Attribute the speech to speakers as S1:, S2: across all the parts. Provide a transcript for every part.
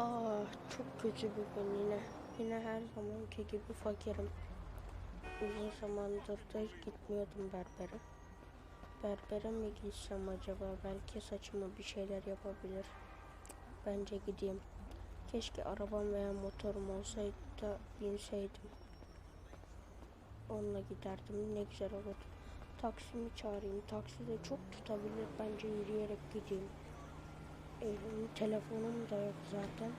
S1: Aa çok kötü bir gün yine. Yine her zamanki gibi fakirim. Uzun zamandır da gitmiyordum berbere. Berbere mi gitsem acaba? Belki saçıma bir şeyler yapabilir. Bence gideyim. Keşke arabam veya motorum olsaydı da binseydim. Onunla giderdim. Ne güzel olurdu. Taksimi çağırayım. Taksi de çok tutabilir. Bence yürüyerek gideyim. Telefonum da yok zaten.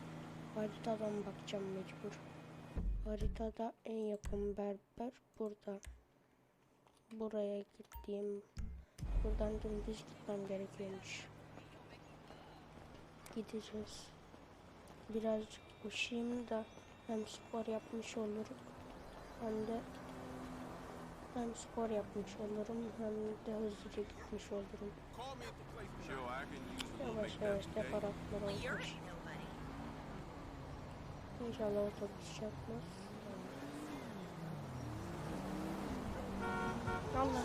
S1: Haritadan bakacağım mecbur. Haritada en yakın berber burada. Buraya gittiğim buradan dümdüz gitmem gerekiyormuş. Gideceğiz. Birazcık koşayım da hem spor yapmış olurum hem de hem spor yapmış olurum hem de hızlıca gitmiş olurum. Yavaş yavaş
S2: you're
S1: olmuş. İnşallah otobüs çarpmaz. Allah.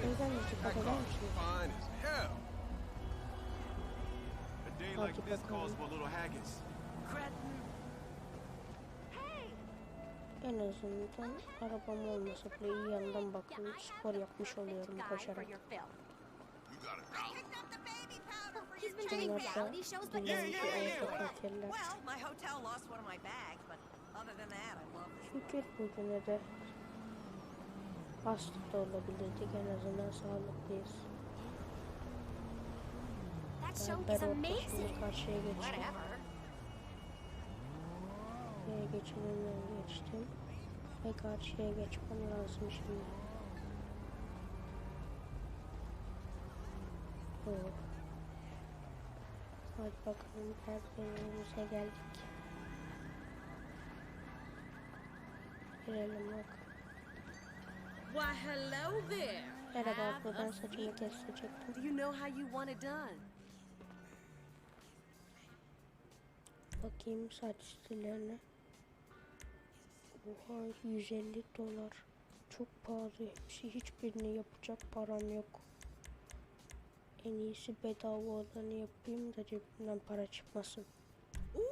S1: Neden?
S3: Fine as hell. A day like
S1: Hadi
S3: this calls
S1: bakalım.
S3: for a little haggis.
S1: En azından arabam olmasa bile iyi yandan bakın spor yapmış oluyorum koşarak. Bunlar
S2: training
S1: da
S2: reality shows, but
S3: yeah, yeah, yeah.
S2: Well, my hotel lost one of my bags, but other than that, I love this.
S1: Şükür bugüne de hasta da olabilirdik en azından sağlıklıyız.
S4: That show is amazing.
S2: Whatever.
S1: Buraya geçimimden geçtim. Ve karşıya geçmem lazım şimdi. Oo. Hadi bakalım berberimize geldik. Girelim bak.
S5: Why, hello there.
S1: Merhaba buradan saçımı
S5: seat.
S1: kesecektim.
S5: Do you know how you want it done?
S1: Bakayım saç stillerine. Oha 150 dolar. Çok pahalı. Hepsi hiçbirini yapacak param yok. En iyisi bedava olanı yapayım da cebimden para çıkmasın.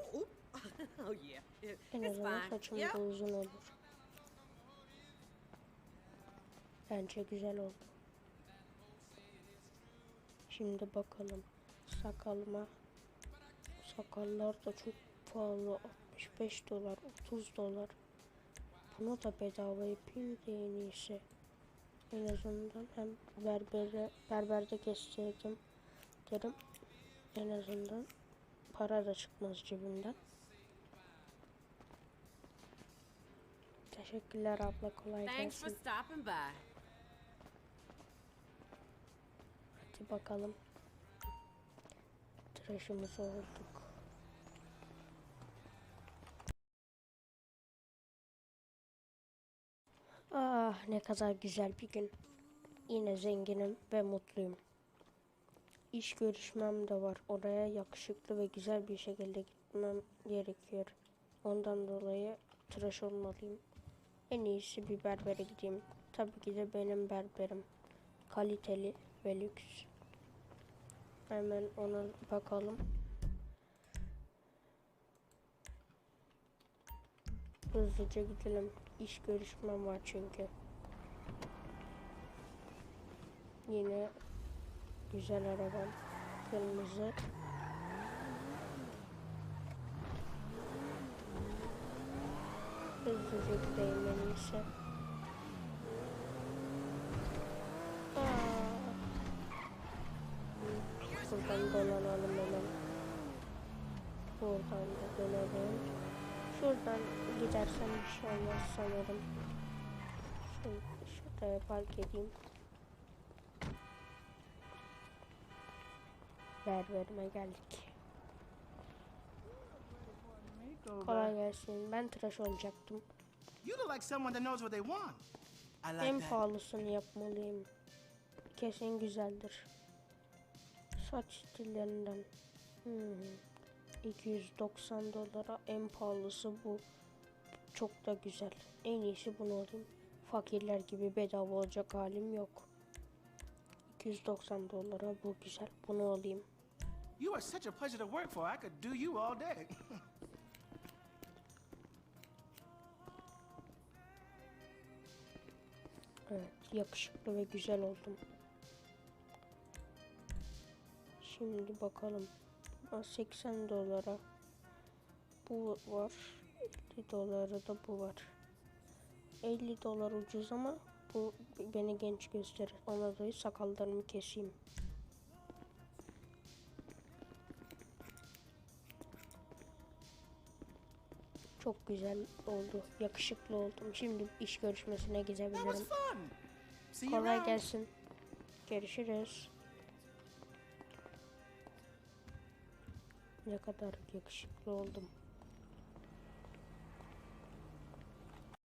S5: Oh yeah,
S1: En azından saçım da uzun olur. Bence güzel oldu. Şimdi bakalım sakalıma. Sakallar da çok pahalı. 65 dolar, 30 dolar. Bunu da bedava yapayım da en iyisi. En azından hem berbere, berberde kestirdim derim. En azından para da çıkmaz cebimden. Teşekkürler abla kolay gelsin. Hadi bakalım. Tıraşımız olduk. Ah ne kadar güzel bir gün. Yine zenginim ve mutluyum. İş görüşmem de var. Oraya yakışıklı ve güzel bir şekilde gitmem gerekiyor. Ondan dolayı tıraş olmalıyım. En iyisi bir berbere gideyim. Tabii ki de benim berberim. Kaliteli ve lüks. Hemen ona bakalım. Hızlıca gidelim. İş görüşmem var çünkü. Yine güzel arabam. Kırmızı. Hızlıca gideyim en iyisi. Buradan dolanalım hemen. Buradan da dönelim. Şuradan gidersem bir şey olmaz sanırım. Şuraya park edeyim. Berberime geldik. Kolay gelsin. Ben tıraş olacaktım.
S6: You look like someone that knows what they want. I like
S1: En pahalısını yapmalıyım. Kesin güzeldir. Saç stillerinden. Hmm. 290 dolara en pahalısı bu. Çok da güzel. En iyisi bunu alayım. Fakirler gibi bedava olacak halim yok. 290 dolara bu güzel. Bunu alayım.
S6: You are such a pleasure to work for. I could do you all day.
S1: Evet, yakışıklı ve güzel oldum. Şimdi bakalım. Aa, 80 dolara bu var. 50 dolara da bu var. 50 dolar ucuz ama bu beni genç gösterir. Ona dolayı sakallarımı keseyim. Çok güzel oldu. Yakışıklı oldum. Şimdi iş görüşmesine gidebilirim. Kolay gelsin. Görüşürüz. Ne kadar yakışıklı oldum.